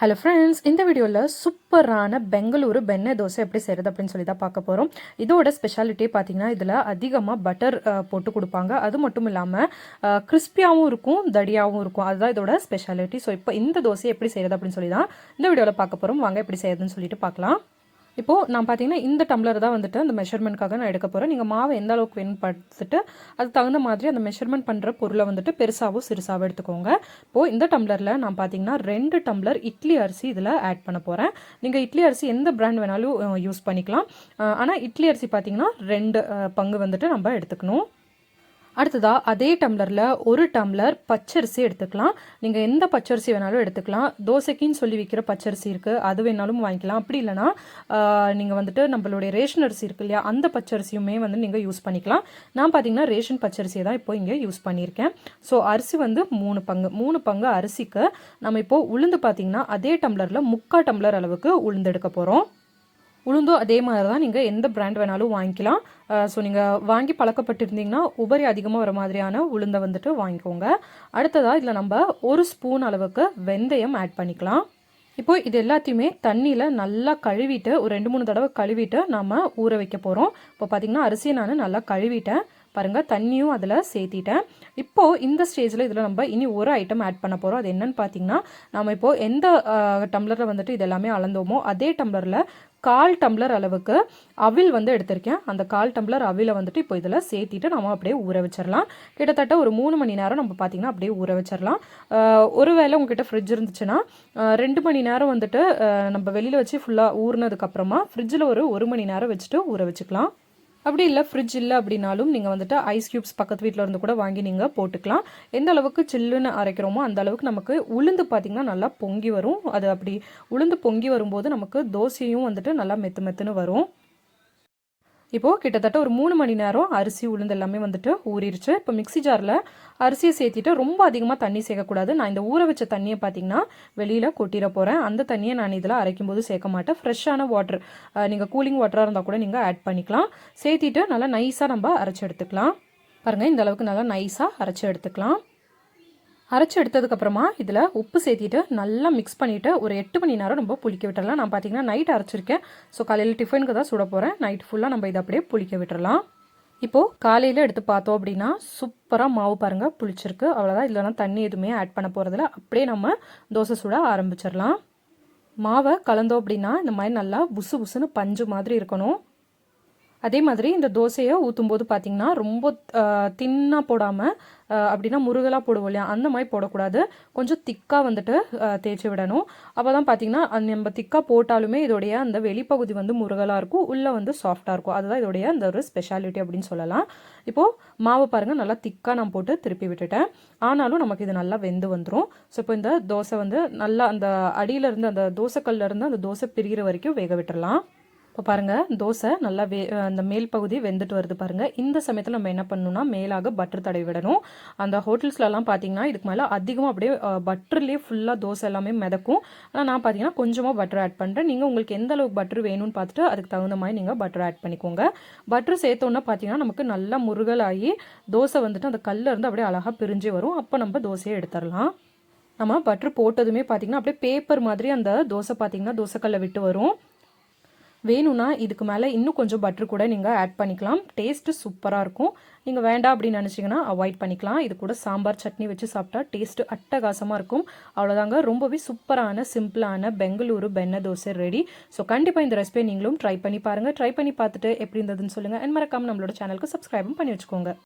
Hello friends இந்த வீடியோவில் சூப்பரான பெங்களூரு பெண்ணை தோசை எப்படி செய்கிறது அப்படின்னு சொல்லி தான் பார்க்க போகிறோம் இதோட ஸ்பெஷாலிட்டி பார்த்தீங்கன்னா இதில் அதிகமாக பட்டர் போட்டு கொடுப்பாங்க. அது மட்டும் இல்லாமல் கிறிஸ்பியாகவும் இருக்கும் தடியாகவும் இருக்கும். அதுதான் இதோட ஸ்பெஷாலிட்டி ஸோ இப்போ இந்த தோசையை எப்படி செய்கிறது அப்படின்னு சொல்லி தான் இந்த வீடியோவில் பார்க்க போகிறோம் வாங்க எப்படி செய்யறதுன்னு சொல்லிட்டு பார்க்கலாம். இப்போது நான் பார்த்தீங்கன்னா இந்த டம்ளர் தான் வந்துட்டு அந்த மெஷர்மெண்ட்காக நான் எடுக்க போகிறேன் நீங்கள் மாவை எந்த அளவுக்கு வேணும் பார்த்துட்டு அதுக்கு தகுந்த மாதிரி அந்த மெஷர்மெண்ட் பண்ணுற பொருளை வந்துட்டு பெருசாகவும் சிறுசாகவும் எடுத்துக்கோங்க. இப்போது இந்த டம்ளரில் நான் பார்த்தீங்கன்னா ரெண்டு டம்ளர் இட்லி அரிசி இதில் ஆட் பண்ண போகிறேன் நீங்கள் இட்லி அரிசி எந்த பிராண்ட் வேணாலும் யூஸ் பண்ணிக்கலாம். ஆனால் இட்லி அரிசி பார்த்தீங்கன்னா ரெண்டு பங்கு வந்துட்டு நம்ம எடுத்துக்கணும். அடுத்ததாக அதே டம்ளரில் ஒரு டம்ளர் பச்சரிசி எடுத்துக்கலாம். நீங்கள் எந்த பச்சரிசி வேணாலும் எடுத்துக்கலாம். தோசைக்குன்னு சொல்லி விற்கிற பச்சரிசி இருக்குது அது வேணாலும் வாங்கிக்கலாம். அப்படி இல்லைனா நீங்கள் வந்துட்டு நம்மளுடைய ரேஷன் அரிசி இருக்கு இல்லையா அந்த பச்சரிசியுமே வந்து நீங்கள் யூஸ் பண்ணிக்கலாம். நான் பார்த்தீங்கன்னா ரேஷன் பச்சரிசியை தான் இப்போ இங்கே யூஸ் பண்ணியிருக்கேன். ஸோ அரிசி வந்து மூணு பங்கு. மூணு பங்கு அரிசிக்கு நம்ம இப்போது உளுந்து பார்த்தீங்கன்னா அதே டம்ளரில் முக்கால் டம்ளர் அளவுக்கு உளுந்து எடுக்க போகிறோம் உளுந்தும் அதே மாதிரி தான் நீங்கள் எந்த பிராண்ட் வேணாலும் வாங்கிக்கலாம். ஸோ நீங்கள் வாங்கி பழக்கப்பட்டிருந்தீங்கன்னா உபரி அதிகமாக வர மாதிரியான உளுந்தை வந்துட்டு வாங்கிக்கோங்க. அடுத்ததாக இதில் நம்ம ஒரு ஸ்பூன் அளவுக்கு வெந்தயம் ஆட் பண்ணிக்கலாம். இப்போ இது எல்லாத்தையுமே தண்ணியில் நல்லா கழுவிட்டு ஒரு ரெண்டு மூணு தடவை கழுவிட்டு நம்ம ஊற வைக்க போகிறோம் இப்போ பார்த்திங்கன்னா அரிசியை நான் நல்லா கழுவிட்டேன். பாருங்கள் தண்ணியும் அதில் சேர்த்திட்டேன். இப்போது இந்த ஸ்டேஜில் இதில் நம்ம இனி ஒரு ஐட்டம் ஆட் பண்ண போகிறோம் அது என்னன்னு பார்த்தீங்கன்னா நம்ம இப்போது எந்த டம்ளரில் வந்துட்டு இது எல்லாமே அளந்தோமோ அதே டம்ளரில் கால் டம்ளர் அளவுக்கு அவில் வந்து எடுத்திருக்கேன். அந்த கால் டம்ளர் அவில வந்துட்டு இப்போ இதில் சேர்த்திட்டு நம்ம அப்படியே ஊற வச்சிடலாம் கிட்டத்தட்ட ஒரு மூணு மணி நேரம் நம்ம பார்த்திங்கன்னா அப்படியே ஊற வச்சிடலாம் ஒருவேளை உங்ககிட்ட ஃப்ரிட்ஜ் இருந்துச்சுன்னா ரெண்டு மணி நேரம் வந்துட்டு நம்ம வெளியில் வச்சு ஃபுல்லாக ஊறினதுக்கப்புறமா ஃப்ரிட்ஜில் ஒரு ஒரு மணி நேரம் வச்சுட்டு ஊற வச்சுக்கலாம். அப்படி இல்லை ஃப்ரிட்ஜ் இல்லை அப்படின்னாலும் நீங்கள் வந்துட்டு ஐஸ் க்யூப்ஸ் பக்கத்து வீட்டில் இருந்து கூட வாங்கி நீங்கள் போட்டுக்கலாம். எந்த அளவுக்கு சில்லுன்னு அரைக்கிறோமோ அந்த அளவுக்கு நமக்கு உளுந்து பார்த்திங்கன்னா நல்லா பொங்கி வரும். அது அப்படி உளுந்து பொங்கி வரும்போது நமக்கு தோசையும் வந்துட்டு நல்லா மெத்து மெத்துன்னு வரும். இப்போது கிட்டத்தட்ட ஒரு மூணு மணி நேரம் அரிசி உளுந்து எல்லாமே வந்துட்டு ஊறிடுச்சு இப்போ மிக்சி ஜாரில் அரிசியை சேர்த்திட்டு ரொம்ப அதிகமாக தண்ணி சேர்க்கக்கூடாது. நான் இந்த ஊற வச்ச தண்ணியை பார்த்தீங்கன்னா வெளியில் கொட்டிட போகிறேன் அந்த தண்ணியை நான் இதில் அரைக்கும் போது சேர்க்க மாட்டேன். ஃப்ரெஷ்ஷான வாட்டர் நீங்கள் கூலிங் வாட்டராக இருந்தால் கூட நீங்கள் ஆட் பண்ணிக்கலாம். சேர்த்திட்டு நல்லா நைஸாக நம்ம அரைச்சி எடுத்துக்கலாம். பாருங்கள் இந்த அளவுக்கு நல்லா நைஸாக அரைச்சி எடுத்துக்கலாம். அரைச்சி எடுத்ததுக்கப்புறமா இதில் உப்பு சேர்த்திட்டு நல்லா மிக்ஸ் பண்ணிவிட்டு ஒரு எட்டு மணி நேரம் நம்ம புளிக்க விட்டுடலாம் நான் பார்த்தீங்கன்னா நைட் அரைச்சிருக்கேன். ஸோ காலையில் டிஃபனுக்கு தான் சுட போகிறேன் நைட் ஃபுல்லாக நம்ம இதை அப்படியே புளிக்க விட்டுறலாம். இப்போது காலையில் எடுத்து பார்த்தோம் அப்படின்னா சூப்பராக மாவு பாருங்கள் புளிச்சிருக்கு. அவ்வளோதான் இல்லைனா தண்ணி எதுவுமே ஆட் பண்ண போகிறதில்ல அப்படியே நம்ம தோசை சுட ஆரம்பிச்சிடலாம். மாவை கலந்தோம் அப்படின்னா இந்த மாதிரி நல்லா புசு புசுன்னு பஞ்சு மாதிரி இருக்கணும். அதே மாதிரி இந்த தோசையை ஊற்றும் போது பார்த்திங்கன்னா ரொம்ப தின்னாக போடாமல் அப்படின்னா முருகலாக போடுவோம் இல்லையா? அந்த மாதிரி போடக்கூடாது. கொஞ்சம் திக்காக வந்துட்டு தேய்ச்சி விடணும். அப்போ தான் பார்த்திங்கன்னா நம்ம திக்காக போட்டாலுமே இதோடைய அந்த வெளிப்பகுதி வந்து முருகலாக இருக்கும் உள்ளே வந்து சாஃப்டாக இருக்கும். அதுதான் இதோடைய அந்த ஒரு ஸ்பெஷாலிட்டி அப்படின்னு சொல்லலாம். இப்போது மாவு பாருங்கள் நல்லா திக்காக நான் போட்டு திருப்பி விட்டுட்டேன். ஆனாலும் நமக்கு இது நல்லா வெந்து வந்துடும் ஸோ இப்போ இந்த தோசை வந்து நல்லா அந்த அடியிலேருந்து அந்த தோசைக்கல்லேருந்து அந்த தோசை பிரிகிற வரைக்கும் வேக விட்டுடலாம் இப்போ பாருங்கள் தோசை நல்லா வே அந்த மேல் பகுதி வெந்துட்டு வருது பாருங்கள் இந்த சமயத்தில் நம்ம என்ன பண்ணணும்னா மேலாக பட்டர் தடவி விடணும். அந்த ஹோட்டல்ஸ்லலாம் பார்த்தீங்கன்னா இதுக்கு மேலே அதிகமாக அப்படியே பட்டர்லேயே ஃபுல்லாக தோசை எல்லாமே மிதக்கும். ஆனால் நான் பார்த்தீங்கன்னா கொஞ்சமாக பட்டர் ஆட் பண்ணுறேன் நீங்கள் உங்களுக்கு எந்த அளவுக்கு பட்டர் வேணும்னு பார்த்துட்டு அதுக்கு தகுந்த மாதிரி நீங்கள் பட்டர் ஆட் பண்ணிக்கோங்க. பட்டர் சேர்த்தோன்னா பார்த்தீங்கன்னா நமக்கு நல்லா முருகலாகி தோசை வந்துட்டு அந்த கல்லில் இருந்து அப்படியே அழகாக பிரிஞ்சு வரும். அப்போ நம்ம தோசையை எடுத்துடலாம். நம்ம பட்டர் போட்டதுமே பார்த்திங்கன்னா அப்படியே பேப்பர் மாதிரி அந்த தோசை பார்த்திங்கன்னா தோசைக்கல்லை விட்டு வரும். வேணும்னா இதுக்கு மேலே இன்னும் கொஞ்சம் பட்டர் கூட நீங்கள் ஆட் பண்ணிக்கலாம். டேஸ்ட்டு சூப்பராக இருக்கும். நீங்கள் வேண்டாம் அப்படின்னு நினச்சிங்கன்னா அவாய்ட் பண்ணிக்கலாம். இது கூட சாம்பார் சட்னி வச்சு சாப்பிட்டா டேஸ்ட்டு அட்டகாசமாக இருக்கும். அவ்வளோதாங்க ரொம்பவே சூப்பரான சிம்பிளான பெங்களூரு பெண்ண தோசை ரெடி ஸோ கண்டிப்பாக இந்த ரெசிபியை நீங்களும் ட்ரை பண்ணி பாருங்கள் ட்ரை பண்ணி பார்த்துட்டு எப்படி இருந்ததுன்னு சொல்லுங்கள் அண்ட் மறக்காமல் நம்மளோட சேனலுக்கு சப்ஸ்கிரைபும் பண்ணி வச்சுக்கோங்க.